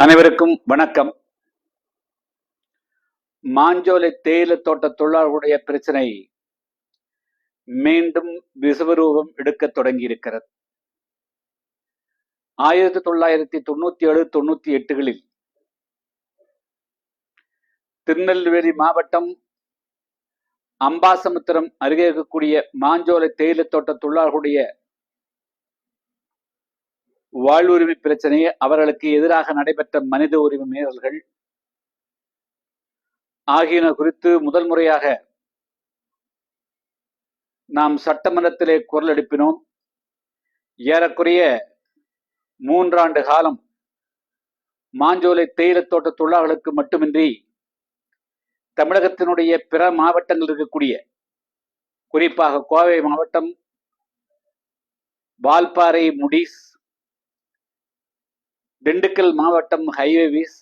அனைவருக்கும் வணக்கம். மாஞ்சோலை தேயிலை தோட்ட தொழிலாளர்களுடைய பிரச்சனை மீண்டும் விசுவரூபம் எடுக்கத் தொடங்கியிருக்கிறது. ஆயிரத்தி தொள்ளாயிரத்தி தொண்ணூத்தி ஏழு தொண்ணூத்தி எட்டுகளில் திருநெல்வேலி மாவட்டம் அம்பாசமுத்திரம் அருகே இருக்கக்கூடிய மாஞ்சோலை தேயிலை தோட்ட தொழிலாளர்களுடைய வாழ்வுரிமை பிரச்சனையை அவர்களுக்கு எதிராக நடைபெற்ற மனித உரிமை மீறல்கள் ஆகியன குறித்து முதல் முறையாக நாம் சட்டமன்றத்திலே குரல் எழுப்பினோம். ஏறக்குறைய மூன்றாண்டு காலம் மாஞ்சோலை தேயிலை தோட்ட தொழிலாளர்களுக்கு மட்டுமின்றி தமிழகத்தினுடைய பிற மாவட்டங்கள் இருக்கக்கூடிய குறிப்பாக கோவை மாவட்டம் வால்பாறை முடிஸ் திண்டுக்கல் மாவட்டம் ஹைவேவிஸ்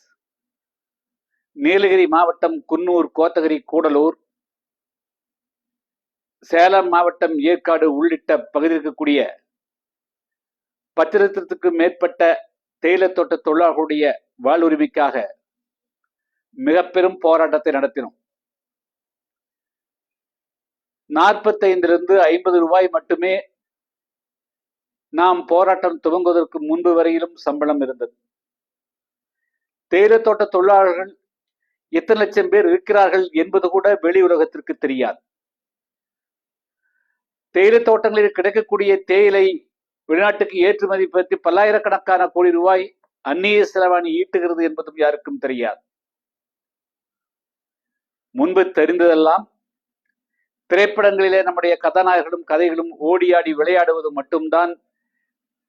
நீலகிரி மாவட்டம் குன்னூர் கோத்தகிரி கூடலூர் சேலம் மாவட்டம் ஏற்காடு உள்ளிட்ட பகுதியில் இருக்கக்கூடிய பத்திரத்திற்கு மேற்பட்ட தேயிலை தோட்ட தொழிலாளர்களுடைய வாழ்வுரிமைக்காக மிக பெரும் போராட்டத்தை நடத்தினோம். நாற்பத்தைந்திலிருந்து ஐம்பது ரூபாய் மட்டுமே நாம் போராட்டம் துவங்குவதற்கு முன்பு வரையிலும் சம்பளம் இருந்தது. தேயிலை தோட்ட தொழிலாளர்கள் எத்தனை லட்சம் பேர் இருக்கிறார்கள் என்பது கூட வெளி உலகத்திற்கு தெரியாது. தேயிலை தோட்டங்களில் கிடைக்கக்கூடிய தேயிலை வெளிநாட்டுக்கு ஏற்றுமதி பற்றி பல்லாயிரக்கணக்கான கோடி ரூபாய் அந்நிய செலவாணி ஈட்டுகிறது என்பதும் யாருக்கும் தெரியாது. முன்பு தெரிந்ததெல்லாம் திரைப்படங்களிலே நம்முடைய கதாநாயகர்களும் கதைகளும் ஓடியாடி விளையாடுவது மட்டும்தான்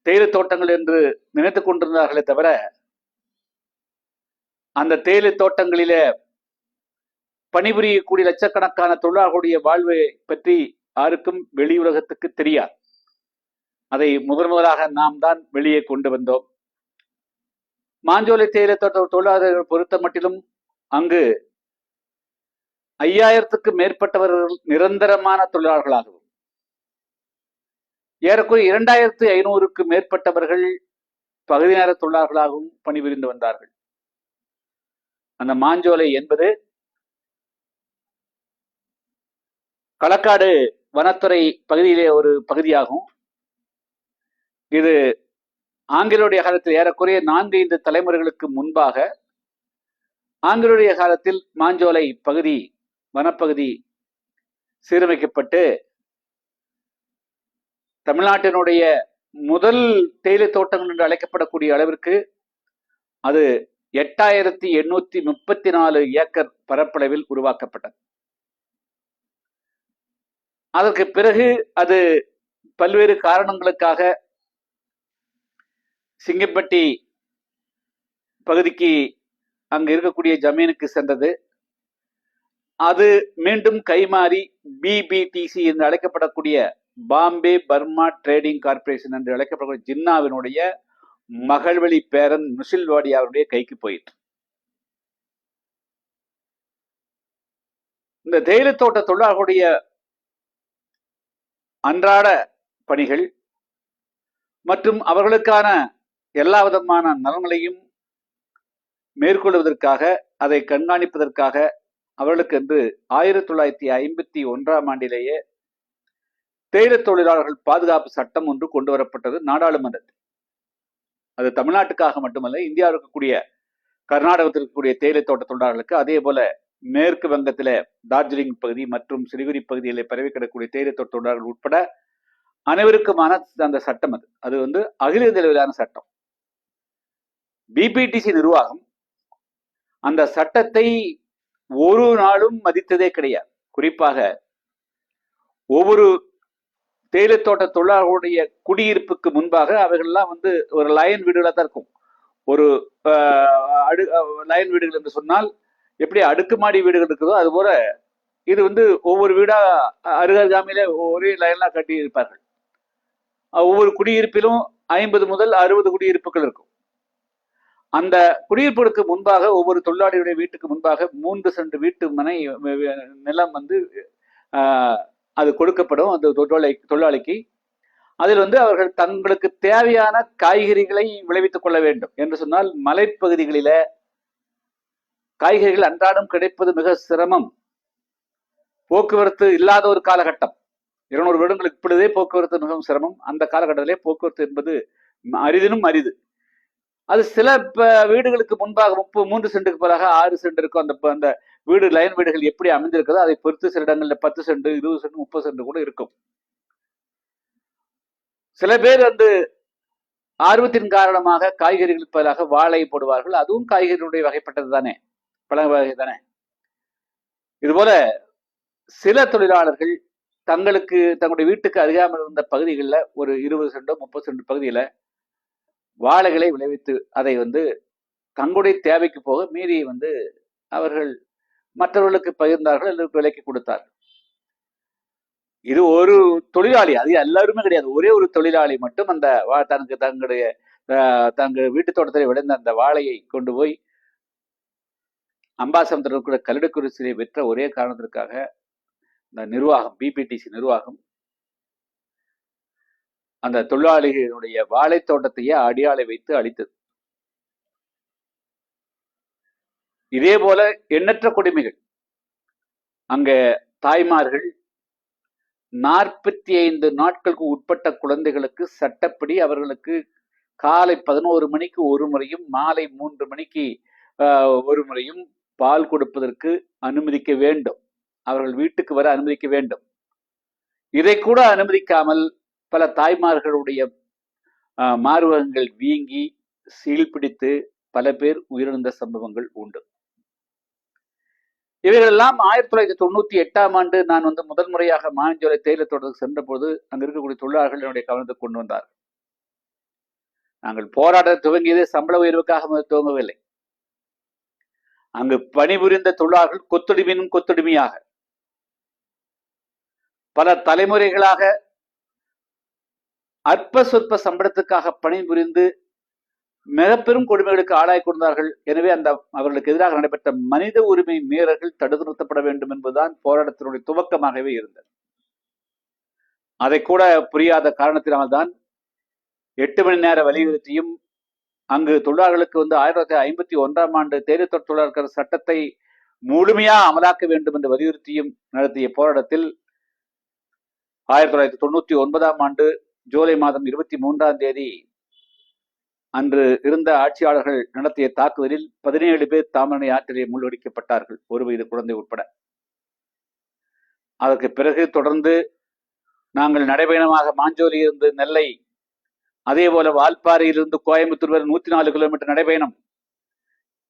தேயிலை தோட்டங்கள் என்று நினைத்து கொண்டிருந்தார்களே தவிர அந்த தேயிலை தோட்டங்களிலே பணிபுரியக்கூடிய லட்சக்கணக்கான தொழிலாளர்களுடைய வாழ்வை பற்றி யாருக்கும் வெளி உலகத்துக்கு தெரியாது. அதை முதன் முதலாக நாம் தான் வெளியே கொண்டு வந்தோம். மாஞ்சோலை தேயிலை தோட்ட தொழிலாளர்கள் பொறுத்த மட்டிலும் அங்கு ஐயாயிரத்துக்கு மேற்பட்டவர்கள் நிரந்தரமான தொழிலாளர்களாகும் ஏறக்குறைய இரண்டாயிரத்து ஐநூறுக்கு மேற்பட்டவர்கள் பகுதி நேர தொழிலாளர்களாகவும் பணிபுரிந்து வந்தார்கள். அந்த மாஞ்சோலை என்பது களக்காடு வனத்துறை பகுதியிலே ஒரு பகுதியாகும். இது ஆங்கிலோடைய காலத்தில் ஏறக்குறைய நான்கு ஐந்து தலைமுறைகளுக்கு முன்பாக ஆங்கிலோடைய காலத்தில் மாஞ்சோலை பகுதி வனப்பகுதி சீரமைக்கப்பட்டு தமிழ்நாட்டினுடைய முதல் தேயிலை தோட்டங்கள் என்று அழைக்கப்படக்கூடிய அளவிற்கு அது எட்டாயிரத்தி எண்ணூத்தி முப்பத்தி நாலு ஏக்கர் பரப்பளவில் உருவாக்கப்பட்டது. அதற்கு பிறகு அது பல்வேறு காரணங்களுக்காக சிங்கப்பட்டி பகுதிக்கு அங்கு இருக்கக்கூடிய ஜமீனுக்கு சென்றது. அது மீண்டும் கைமாறி பிபிடிசி என்று அழைக்கப்படக்கூடிய பாம்பே பர்மா ட்ரேடிங் கார்பரேஷன் என்று அழைக்கப்படக்கூடிய ஜின்னாவினுடைய மகள்வழி பேரன் நுசில்வாடி அவருடைய கைக்கு போயிற்று. இந்த தேயிலை தோட்ட தொழிலாளர்களுடைய அன்றாட பணிகள் மற்றும் அவர்களுக்கான எல்லா விதமான நலன்களையும் மேற்கொள்வதற்காக அதை கண்காணிப்பதற்காக அவர்களுக்கு என்று ஆயிரத்தி தொள்ளாயிரத்தி ஐம்பத்தி ஒன்றாம் ஆண்டிலேயே தேயிலை தொழிலாளர்கள் பாதுகாப்பு சட்டம் ஒன்று கொண்டு வரப்பட்டது நாடாளுமன்றத்தில். அது தமிழ்நாட்டுக்காக மட்டுமல்ல இந்தியாவில் இருக்கக்கூடிய கர்நாடகத்தில் இருக்கக்கூடிய தேயிலை தோட்ட தொழிலாளர்களுக்கு அதே போல மேற்கு வங்கத்தில டார்ஜிலிங் பகுதி மற்றும் சிலிகுரி பகுதியில் பரவி கிடக்கூடிய தேயிலை தோட்ட தொழிலாளர்கள் உட்பட அனைவருக்குமான அந்த சட்டம் அது. அது வந்து அகில இந்திய சட்டம். பிபிடிசி நிர்வாகம் அந்த சட்டத்தை ஒரு நாளும் மதித்ததே கிடையாது. குறிப்பாக ஒவ்வொரு தேயிலை தோட்ட தொழிலாளர்களுடைய குடியிருப்புக்கு முன்பாக அவைகள்லாம் வந்து ஒரு லயன் வீடுகளாக தான் இருக்கும். ஒரு அடு லயன் வீடுகள் என்று சொன்னால் எப்படி அடுக்குமாடி வீடுகள் இருக்குதோ அது போல இது வந்து ஒவ்வொரு வீடா அருகாமையில ஒரே லைன்லாம் கட்டி இருப்பார்கள். ஒவ்வொரு குடியிருப்பிலும் ஐம்பது முதல் அறுபது குடியிருப்புகள் இருக்கும். அந்த குடியிருப்புகளுக்கு முன்பாக ஒவ்வொரு தொழிலாளியுடைய வீட்டுக்கு முன்பாக மூன்று சென்று வீட்டு மனை நிலம் வந்து அது கொடுக்கப்படும் அந்த தொழிலாளி தொழிலாளிக்கு. அதில் வந்து அவர்கள் தங்களுக்கு தேவையான காய்கறிகளை விளைவித்துக் கொள்ள வேண்டும் என்று சொன்னால் மலைப்பகுதிகளில காய்கறிகள் அன்றாடம் கிடைப்பது மிக சிரமம். போக்குவரத்து இல்லாத ஒரு காலகட்டம். இருநூறு வருடங்களுக்கு இப்பொழுதே போக்குவரத்து மிகவும் சிரமம். அந்த காலகட்டத்திலே போக்குவரத்து என்பது அரிதினும் அரிது. அது சில வீடுகளுக்கு முன்பாக முப்பது மூன்று சென்ட்டுக்கு பிறகு ஆறு சென்ட் இருக்கும். அந்த அந்த வீடு லைன் வீடுகள் எப்படி அமைந்திருக்கிறதோ அதை பொறுத்து சில இடங்களில் பத்து சென்ட் இருபது சென்ட் முப்பது சென்ட் கூட இருக்கும். சில பேர் வந்து ஆர்வத்தின் காரணமாக காய்கறிகளுக்கு பதிலாக வாழை போடுவார்கள். அதுவும் காய்கறிகளுடைய வகைப்பட்டது தானே. பழ வகை தானே. இதுபோல சில தொழிலாளர்கள் தங்களுக்கு தங்களுடைய வீட்டுக்கு அருகாமல் இருந்த பகுதிகளில் ஒரு இருபது சென்டோ முப்பது சென்ட் பகுதியில் வாழைகளை விளைவித்து அதை வந்து தங்களுடைய தேவைக்கு போக மீறி வந்து அவர்கள் மற்றவர்களுக்கு பகிர்ந்தார்கள் அல்லது விலைக்கு கொடுத்தார்கள். இது ஒரு தொழிலாளி அது எல்லாருமே கிடையாது. ஒரே ஒரு தொழிலாளி மட்டும் அந்த வா- தனக்கு தங்களுடைய தங்கள் வீட்டு தோட்டத்தில் விளைந்த அந்த வாழையை கொண்டு போய் அம்பாசமுத்திரம் கூட கல்லுக்குறிச்சியை விற்ற ஒரே காரணத்திற்காக இந்த நிர்வாகம் பிபிடிசி நிர்வாகம் அந்த தொழிலாளிகளுடைய வாழை தோட்டத்தையே அடியாளை வைத்து அழித்தது. இதே போல எண்ணற்ற கொடுமைகள். அங்க தாய்மார்கள் நாற்பத்தி ஐந்து நாட்களுக்கு உட்பட்ட குழந்தைகளுக்கு சட்டப்படி அவர்களுக்கு காலை பதினோரு மணிக்கு ஒரு முறையும் மாலை மூன்று மணிக்கு ஒரு முறையும் பால் கொடுப்பதற்கு அனுமதிக்க வேண்டும். அவர்கள் வீட்டுக்கு வர அனுமதிக்க வேண்டும். இதை கூட அனுமதிக்காமல் பல தாய்மார்களுடைய மார்பகங்கள் வீங்கி சீல் பிடித்து பல பேர் உயிரிழந்த சம்பவங்கள் உண்டு. இவைகளெல்லாம் ஆயிரத்தி தொள்ளாயிரத்தி தொண்ணூத்தி எட்டாம் ஆண்டு நான் வந்து முதல் முறையாக மாஞ்சோலை தேயிலை தோட்டத்துக்கு சென்றபோது அங்க இருக்கக்கூடிய தொழிலாளர்கள் என்னுடைய கவனத்தை கொண்டு வந்தார் நாங்கள் போராட்ட துவங்கியது சம்பள உயர்வுக்காக துவங்கவில்லை. அங்கு பணிபுரிந்த தொழிலாளர்கள் கொத்தடிமையினும் கொத்தடிமையாக பல தலைமுறைகளாக அற்ப சொற்ப சம்பளத்துக்காக பணிபுரிந்து மிக பெரும் கொடுமைகளுக்கு ஆளாய் கொண்டார்கள் எனவே அந்த அவர்களுக்கு எதிராக நடைபெற்ற மனித உரிமை மீறல்கள் தடுத்து நிறுத்தப்பட வேண்டும் என்பதுதான் போராட்டத்தினுடைய துவக்கமாகவே இருந்தது. அதை கூட புரியாத காரணத்தினால்தான் எட்டு மணி நேர வலியுறுத்தியும் அங்கு தொழிலாளர்களுக்கு வந்து ஆயிரத்தி தொள்ளாயிரத்தி ஐம்பத்தி ஒன்றாம் ஆண்டு தேர்தல் தொழிலாளர்கள் சட்டத்தை முழுமையா அமலாக்க வேண்டும் என்று வலியுறுத்தியும் நடத்திய போராட்டத்தில் ஆயிரத்தி தொள்ளாயிரத்தி தொண்ணூத்தி ஒன்பதாம் ஆண்டு ஜூலை மாதம் இருபத்தி மூன்றாம் தேதி அன்று இருந்த ஆட்சியாளர்கள் நடத்திய தாக்குதலில் பதினேழு பேர் தாமரை ஆற்றிலே மூழ்கடிக்கப்பட்டார்கள் ஒரு வயது குழந்தை உட்பட. அதற்கு பிறகு தொடர்ந்து நாங்கள் நடைபயணமாக மாஞ்சோலியிலிருந்து நெல்லை அதே போல வால்பாறையிலிருந்து கோயம்புத்தூர் வரை நூத்தி நாலு கிலோமீட்டர் நடைபயணம்.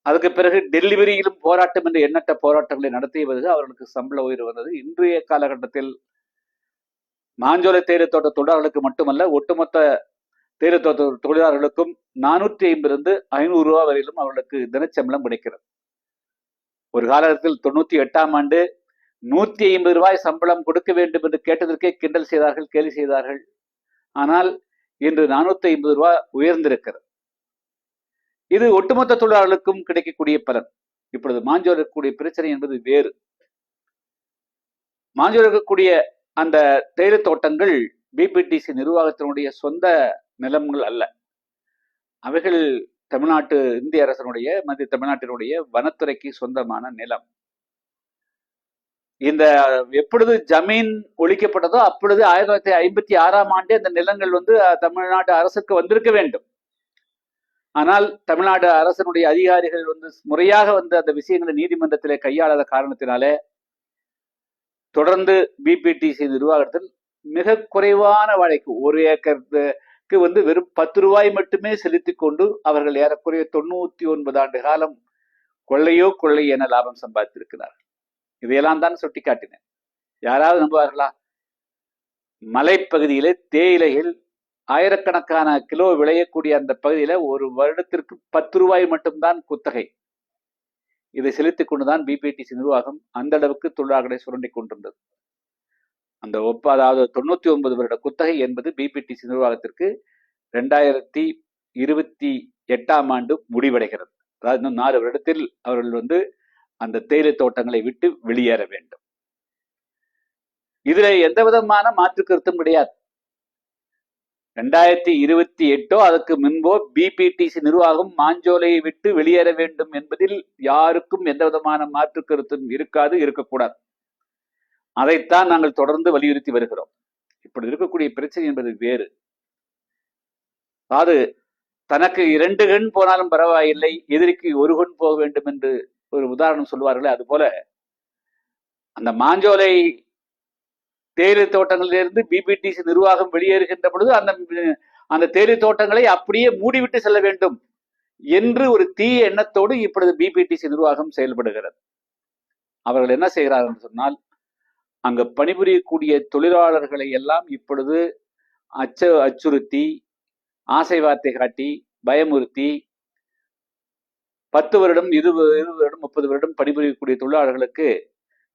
அதுக்கு பிறகு டெல்லிவரியிலும் போராட்டம் என்று எண்ணற்ற போராட்டங்களை நடத்திய பிறகு அவர்களுக்கு சம்பள உயர்வு வந்தது. இன்றைய காலகட்டத்தில் மாஞ்சோலை தேயிலை தோட்ட தொழிலாளர்களுக்கு மட்டுமல்ல ஒட்டுமொத்த தேயிலை தோட்ட தொழிலாளர்களுக்கும் நானூற்றி ஐம்பது ஐநூறு ரூபா வரையிலும் அவர்களுக்கு தினச்சம்பளம் கிடைக்கிறது. ஒரு காலத்தில் தொண்ணூத்தி எட்டாம் ஆண்டு நூத்தி ஐம்பது ரூபாய் சம்பளம் கொடுக்க வேண்டும் என்று கேட்டதற்கே கிண்டல் செய்தார்கள் கேலி செய்தார்கள். ஆனால் இன்று நானூத்தி ஐம்பது ரூபாய் உயர்ந்திருக்கிறது. இது ஒட்டுமொத்த தொழிலாளர்களுக்கும் கிடைக்கக்கூடிய பலன். இப்பொழுது மாஞ்சோல் இருக்கக்கூடிய பிரச்சனை என்பது வேறு. மாஞ்சோல் இருக்கக்கூடிய அந்த தேயிலை தோட்டங்கள் பிபிடிசி நிர்வாகத்தினுடைய சொந்த நிலங்கள் அல்ல. அவைகள் தமிழ்நாட்டு இந்திய அரசனுடைய மத்திய தமிழ்நாட்டினுடைய வனத்துறைக்கு சொந்தமான நிலம். இந்த எப்பொழுது ஜமீன் ஒழிக்கப்பட்டதோ அப்பொழுது ஆயிரத்தி தொள்ளாயிரத்தி ஐம்பத்தி ஆறாம் ஆண்டே அந்த நிலங்கள் வந்து தமிழ்நாடு அரசுக்கு வந்திருக்க வேண்டும். ஆனால் தமிழ்நாடு அரசனுடைய அதிகாரிகள் வந்து முறையாக வந்து அந்த விஷயங்களை நீதிமன்றத்திலே கையாளாத காரணத்தினாலே தொடர்ந்து பிபிடிசி நிர்வாகத்தில் மிக குறைவான வழக்கு ஒரு ஏக்கருக்கு வந்து வெறும் பத்து ரூபாய் மட்டுமே செலுத்தி கொண்டு அவர்கள் ஏறக்குறைய தொண்ணூத்தி ஒன்பது ஆண்டு காலம் கொள்ளையோ கொள்ளை என லாபம் சம்பாதித்திருக்கிறார்கள். இதையெல்லாம் தான் சுட்டி காட்டினேன் யாராவது நம்புவார்களா? மலைப்பகுதியிலே தேயிலைகள் ஆயிரக்கணக்கான கிலோ விளையக்கூடிய அந்த பகுதியில ஒரு வருடத்திற்கு பத்து ரூபாய் மட்டும்தான் குத்தகை. இதை செலுத்திக் கொண்டுதான் பிபிடிசி நிர்வாகம் அந்த அளவுக்கு தொழிலாளர்களை சுரண்டி கொண்டிருந்தது. அந்த ஒப்ப அதாவது தொண்ணூத்தி ஒன்பது வருட குத்தகை என்பது பிபிடிசி நிர்வாகத்திற்கு ரெண்டாயிரத்தி இருபத்தி எட்டாம் ஆண்டு முடிவடைகிறது. அதாவது இன்னும் நாலு வருடத்தில் அவர்கள் வந்து அந்த தேயிலை தோட்டங்களை விட்டு வெளியேற வேண்டும். இதுல எந்த விதமான மாற்று கருத்தும் கிடையாது. ரெண்டாயிரத்தி இருபத்தி எட்டோ அதுக்கு முன்போ பிபிடிசி நிர்வாகம் மாஞ்சோலையை விட்டு வெளியேற வேண்டும் என்பதில் யாருக்கும் எந்த விதமான மாற்று கருத்தும் இருக்காது இருக்கக்கூடாது. அதைத்தான் நாங்கள் தொடர்ந்து வலியுறுத்தி வருகிறோம். இப்படி இருக்கக்கூடிய பிரச்சனை என்பது வேறு. அதாவது தனக்கு இரண்டு கண் போனாலும் பரவாயில்லை எதிரிக்கு ஒரு கண் போக வேண்டும் என்று ஒரு உதாரணம் சொல்வார்களே அது போல அந்த மாஞ்சோலை தேயிலை தோட்டங்களிலிருந்து பிபிடிசி நிர்வாகம் வெளியேறுகின்ற பொழுது அந்த அந்த தேயிலை தோட்டங்களை அப்படியே மூடிவிட்டு செல்ல வேண்டும் என்று ஒரு தீய எண்ணத்தோடு இப்பொழுது பிபிடிசி நிர்வாகம் செயல்படுகிறது. அவர்கள் என்ன செய்கிறார்கள் சொன்னால் அங்கு பணிபுரியக்கூடிய தொழிலாளர்களை எல்லாம் இப்பொழுது அச்ச அச்சுறுத்தி ஆசை வார்த்தை காட்டி பயமுறுத்தி பத்து வருடம் இருபது இருபது வருடம் முப்பது வருடம் பணிபுரியக்கூடிய தொழிலாளர்களுக்கு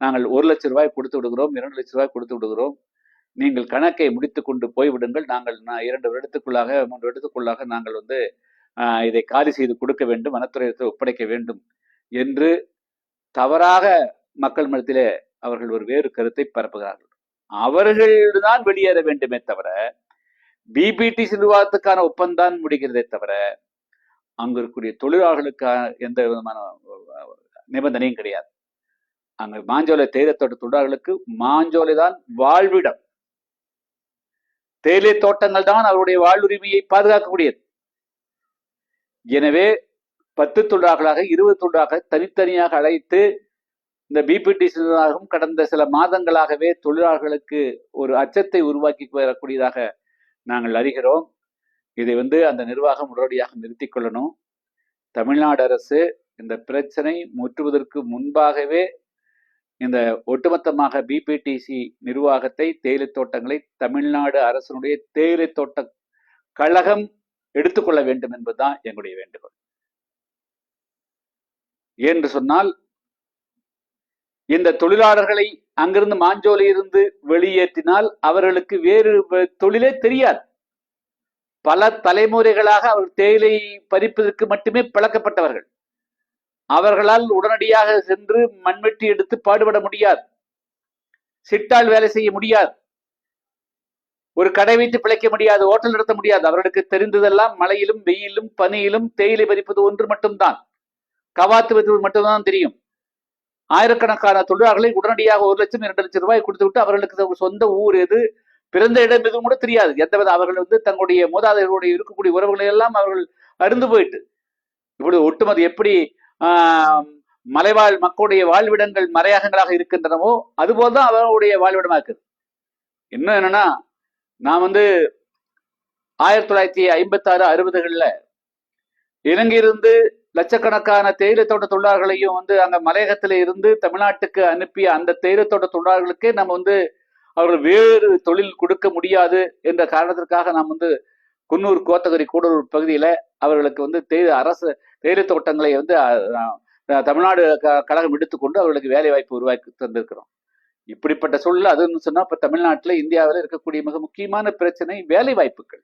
நாங்கள் ஒரு லட்சம் ரூபாய் கொடுத்து விடுகிறோம் இரண்டு லட்சம் ரூபாய் கொடுத்து விடுகிறோம். நீங்கள் கணக்கை முடித்து கொண்டு போய்விடுங்கள் நாங்கள் நான் இரண்டு வருடத்துக்குள்ளாக மூன்று வருடத்துக்குள்ளாக நாங்கள் வந்து இதை காலி செய்து கொடுக்க வேண்டும் வனத்துறையத்தை ஒப்படைக்க வேண்டும் என்று தவறாக மக்கள் மனத்திலே அவர்கள் ஒரு வேறு கருத்தை பரப்புகிறார்கள். அவர்கள்தான் வெளியேற வேண்டுமே தவிர பிபிடி நிர்வாகத்துக்கான ஒப்பந்தான் முடிகிறதே தவிர அங்கு இருக்கக்கூடிய தொழிலாளர்களுக்கான எந்த விதமான நிபந்தனையும் கிடையாது. அங்க மாஞ்சோலை தேயிலை தோட்ட தொழிலாளர்களுக்கு மாஞ்சோலை தான் வாழ்விடம். தேயிலை தோட்டங்கள் தான் அவருடைய வாழ்வுரிமையை பாதுகாக்கக்கூடியது. எனவே பத்து தொழிலாளர்களாக இருபது தொழிலாளர்களாக தனித்தனியாக அழைத்து இந்த பிபிடி கடந்த சில மாதங்களாகவே தொழிலாளர்களுக்கு ஒரு அச்சத்தை உருவாக்கி வரக்கூடியதாக நாங்கள் அறிகிறோம். இதை வந்து அந்த நிர்வாகம் உடனடியாக நிறுத்தி கொள்ளணும். தமிழ்நாடு அரசு இந்த பிரச்சனை முற்றுவதற்கு முன்பாகவே இந்த ஒட்டுமொத்தமாக பிபிடிசி நிர்வாகத்தை தேயிலை தோட்டங்களை தமிழ்நாடு அரசனுடைய தேயிலை தோட்ட கழகம் எடுத்துக்கொள்ள வேண்டும் என்பதுதான் எங்களுடைய வேண்டுகோள். என்று சொன்னால் இந்த தொழிலாளர்களை அங்கிருந்து மாஞ்சோலியிருந்து வெளியேற்றினால் அவர்களுக்கு வேறு தொழிலே தெரியாது. பல தலைமுறைகளாக அவர் தேயிலை பறிப்பதற்கு மட்டுமே பழக்கப்பட்டவர்கள். அவர்களால் உடனடியாக சென்று மண்வெட்டி எடுத்து பாடுபட முடியாது. சிட்டால் வேலை செய்ய முடியாது. ஒரு கடை வைத்து பிழைக்க முடியாது ஹோட்டல் நடத்த முடியாது. அவர்களுக்கு தெரிந்ததெல்லாம் மழையிலும் வெயிலும் பனியிலும் தேயிலை பறிப்பது ஒன்று மட்டும்தான். கவாத்து வைப்பது மட்டும்தான் தெரியும். ஆயிரக்கணக்கான தொழிலாளர்களை உடனடியாக ஒரு லட்சம் இரண்டு லட்சம் ரூபாய் கொடுத்து விட்டு அவர்களுக்கு சொந்த ஊர் எது பிறந்த இடம் எதுவும் கூட தெரியாது. எந்தவித அவர்கள் வந்து தங்களுடைய மூதாதையர்களுடைய இருக்கக்கூடிய உறவுகளை எல்லாம் அவர்கள் அருந்து போயிட்டு இப்படி ஒட்டுமொத்த எப்படி மலைவாழ் மக்களுடைய வாழ்விடங்கள் மறையகங்களாக இருக்கின்றனவோ அதுபோல்தான் அவர்களுடைய வாழ்விடமா இருக்குது. இன்னும் என்னன்னா நான் வந்து ஆயிரத்தி தொள்ளாயிரத்தி ஐம்பத்தி ஆறு அறுபதுகள்ல இலங்கையிலிருந்து லட்சக்கணக்கான தேயிலை தோட்ட தொழிலாளர்களையும் வந்து அங்க மலையகத்துல இருந்து தமிழ்நாட்டுக்கு அனுப்பிய அந்த தேயிலை தோட்ட தொழிலாளர்களுக்கே நம்ம வந்து அவர்கள் வேறு தொழில் கொடுக்க முடியாது என்ற காரணத்திற்காக நாம் வந்து குன்னூர் கோத்தகிரி கூடலூர் பகுதியில அவர்களுக்கு வந்து தேயிலை அரசு தேயிலை தோட்டங்களை வந்து தமிழ்நாடு க- கழகம் எடுத்துக்கொண்டு அவர்களுக்கு வேலை வாய்ப்பு உருவாக்கி தந்திருக்கிறோம். இப்படிப்பட்ட சூழல் அதுன்னு சொன்னா இப்ப தமிழ்நாட்டுல இந்தியாவில் இருக்கக்கூடிய மிக முக்கியமான பிரச்சனை வேலை வாய்ப்புகள்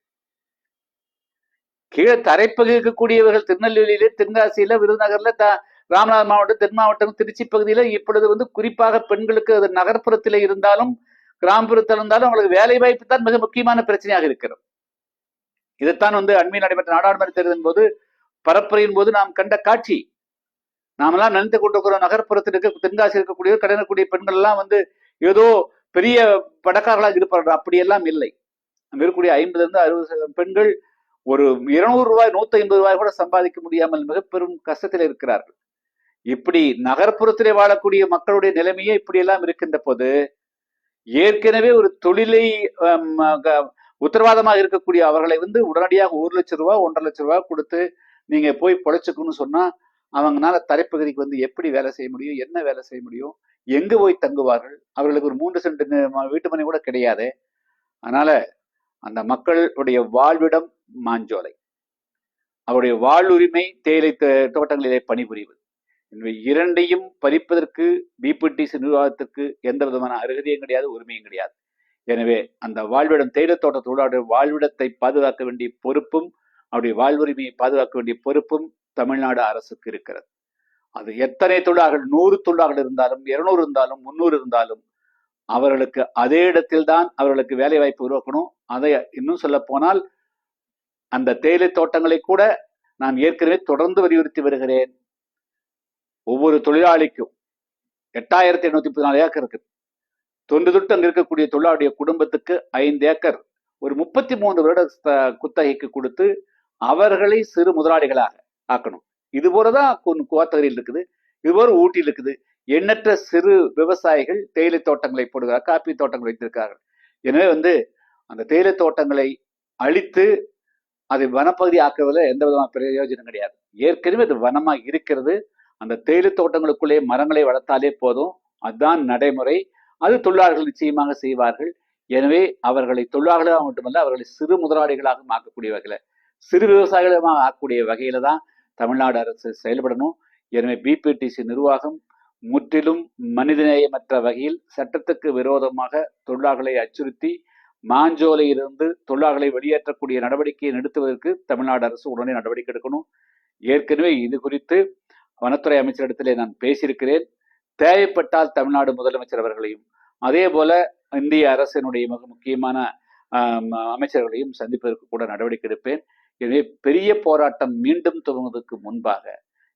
கீழே தரைப்பகுதி இருக்கக்கூடியவர்கள் திருநெல்வேலியில தென்காசியில விருதுநகர்ல த ராமநாதர் மாவட்டம் தென் மாவட்டம் திருச்சி பகுதியில இப்பொழுது வந்து குறிப்பாக பெண்களுக்கு அது நகர்ப்புறத்திலே இருந்தாலும் கிராமப்புறத்தில் இருந்தாலும் அவங்களுக்கு வேலை வாய்ப்பு தான் மிக முக்கியமான பிரச்சனையாக இருக்கிறது. இதைத்தான் வந்து அண்மையில் நடைபெற்ற நாடாளுமன்ற தேர்தலின் போது பரப்புரையின் போது நாம் கண்ட காட்சி நாமெல்லாம் நினைத்து கொண்டிருக்கிறோம் நகர்ப்புறத்தில் இருக்க தென்காசி இருக்கக்கூடிய கடனக்கூடிய பெண்கள் எல்லாம் வந்து ஏதோ பெரிய படக்காரர்களாக இருப்பார்கள். அப்படியெல்லாம் இல்லை. நம்ம இருக்கக்கூடிய ஐம்பது இருந்து அறுபது சதவீதம் பெண்கள் ஒரு இருநூறு ரூபாய் நூத்தி ஐம்பது ரூபாய் கூட சம்பாதிக்க முடியாமல் மிக பெரும் கஷ்டத்தில் இருக்கிறார்கள். இப்படி நகர்ப்புறத்திலே வாழக்கூடிய மக்களுடைய நிலைமையே இப்படி எல்லாம் இருக்கின்ற போது ஏற்கனவே ஒரு தொழிலை க- உத்தரவாதமாக இருக்கக்கூடிய அவர்களை வந்து உடனடியாக ஒரு லட்சம் ரூபாய் ஒன்றரை லட்சம் ரூபாய் கொடுத்து நீங்க போய் பொழைச்சுக்கணும்னு சொன்னா அவங்கனால தரைப்பகுதிக்கு வந்து எப்படி வேலை செய்ய முடியும் என்ன வேலை செய்ய முடியும் எங்க போய் தங்குவார்கள்? அவர்களுக்கு ஒரு மூன்று சென்ட் வீட்டு மனை கூட கிடையாது. அதனால அந்த மக்களுடைய வாழ்விடம் மாஞ்சோலை. அவருடைய வாழ்வுரிமை தேயிலை தோ- தோட்டங்களிலே பணிபுரிவது. எனவே இரண்டையும் பறிப்பதற்கு பிபிடிசி நிர்வாகத்திற்கு எந்த விதமான அருகதையும் கிடையாது உரிமையும் கிடையாது. எனவே அந்த வாழ்விடம் தேயிலை தோட்ட தொழிலாளர் வாழ்விடத்தை பாதுகாக்க வேண்டிய பொறுப்பும் அவருடைய வாழ்வுரிமையை பாதுகாக்க வேண்டிய பொறுப்பும் தமிழ்நாடு அரசுக்கு இருக்கிறது. அது எத்தனை தொழிலாளர்கள் நூறு தொழிலாளர்கள் இருந்தாலும் இருநூறு இருந்தாலும் முன்னூறு இருந்தாலும் அவர்களுக்கு அதே இடத்தில் தான் அவர்களுக்கு வேலை வாய்ப்பு உருவாக்கணும். அதை இன்னும் சொல்ல போனால் அந்த தேயிலை தோட்டங்களை கூட நான் ஏற்கனவே தொடர்ந்து வலியுறுத்தி வருகிறேன். ஒவ்வொரு தொழிலாளிக்கும் எட்டாயிரத்தி எண்ணூத்தி பதினாலு ஏக்கர் இருக்கு. தொன்று தொட்டு அங்கே இருக்கக்கூடிய தொழிலாளிய குடும்பத்துக்கு ஐந்து ஏக்கர். ஒரு முப்பத்தி மூன்று வருட குத்தகைக்கு கொடுத்து அவர்களை சிறு முதலாளிகளாக ஆக்கணும். இது போலதான் கு- இருக்குது. இது போல ஊட்டியில் இருக்குது. எண்ணற்ற சிறு விவசாயிகள் தேயிலை தோட்டங்களை போடுகிறார் காப்பி தோட்டங்கள் வைத்திருக்கிறார்கள். எனவே வந்து அந்த தேயிலை தோட்டங்களை அழித்து அதை வனப்பகுதி ஆக்குவதில் எந்த விதமான பிரயோஜனம் கிடையாது. ஏற்கனவே அது வனமா இருக்கிறது. அந்த தேயிலை தோட்டங்களுக்குள்ளே மரங்களை வளர்த்தாலே போதும். அதுதான் நடைமுறை. அது தொழிலாளர்கள் நிச்சயமாக செய்வார்கள். எனவே அவர்களை தொழிலாளர்களாக மட்டுமல்ல அவர்களை சிறு முதலாளிகளாகவும் ஆக்கக்கூடிய வகையில் சிறு விவசாயிகளுமாக ஆக்கக்கூடிய வகையில தான் தமிழ்நாடு அரசு செயல்படணும். எனவே பிபிடிசி நிர்வாகம் முற்றிலும் மனிதநேயமற்ற வகையில் சட்டத்துக்கு விரோதமாக தொழிலாளர்களை அச்சுறுத்தி மாஞ்சோலையிலிருந்து தொழிலாளர்களை வெளியேற்றக்கூடிய நடவடிக்கையை நிறுத்துவதற்கு தமிழ்நாடு அரசு உடனே நடவடிக்கை எடுக்கணும். ஏற்கனவே இது குறித்து வனத்துறை அமைச்சரிடத்திலே நான் பேசியிருக்கிறேன். தேவைப்பட்டால் தமிழ்நாடு முதலமைச்சர் அவர்களையும் அதே போல இந்திய அரசினுடைய மிக முக்கியமான அமைச்சர்களையும் சந்திப்பதற்கு கூட நடவடிக்கை எடுப்பேன். எனவே பெரிய போராட்டம் மீண்டும் துவங்குவதற்கு முன்பாக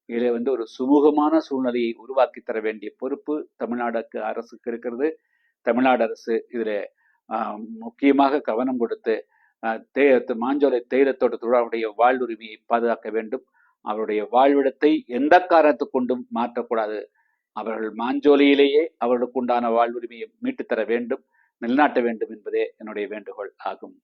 இதில் வந்து ஒரு சுமூகமான சூழ்நிலையை உருவாக்கி தர வேண்டிய பொறுப்பு தமிழ்நாடுக்கு அரசுக்கு இருக்கிறது. தமிழ்நாடு அரசு இதில் முக்கியமாக கவனம் கொடுத்து தே மாஞ்சோலை தேயிலத்தோட்ட தொழிலாளருடைய வாழ்வுரிமையை பாதுகாக்க வேண்டும். அவருடைய வாழ்விடத்தை எந்த காரணத்து கொண்டும் மாற்றக்கூடாது. அவர்கள் மாஞ்சோலையிலேயே அவர்களுக்கு உண்டான வாழ்வுரிமையை மீட்டுத்தர வேண்டும். நிலைநாட்ட வேண்டும் என்பதே என்னுடைய வேண்டுகோள் ஆகும்.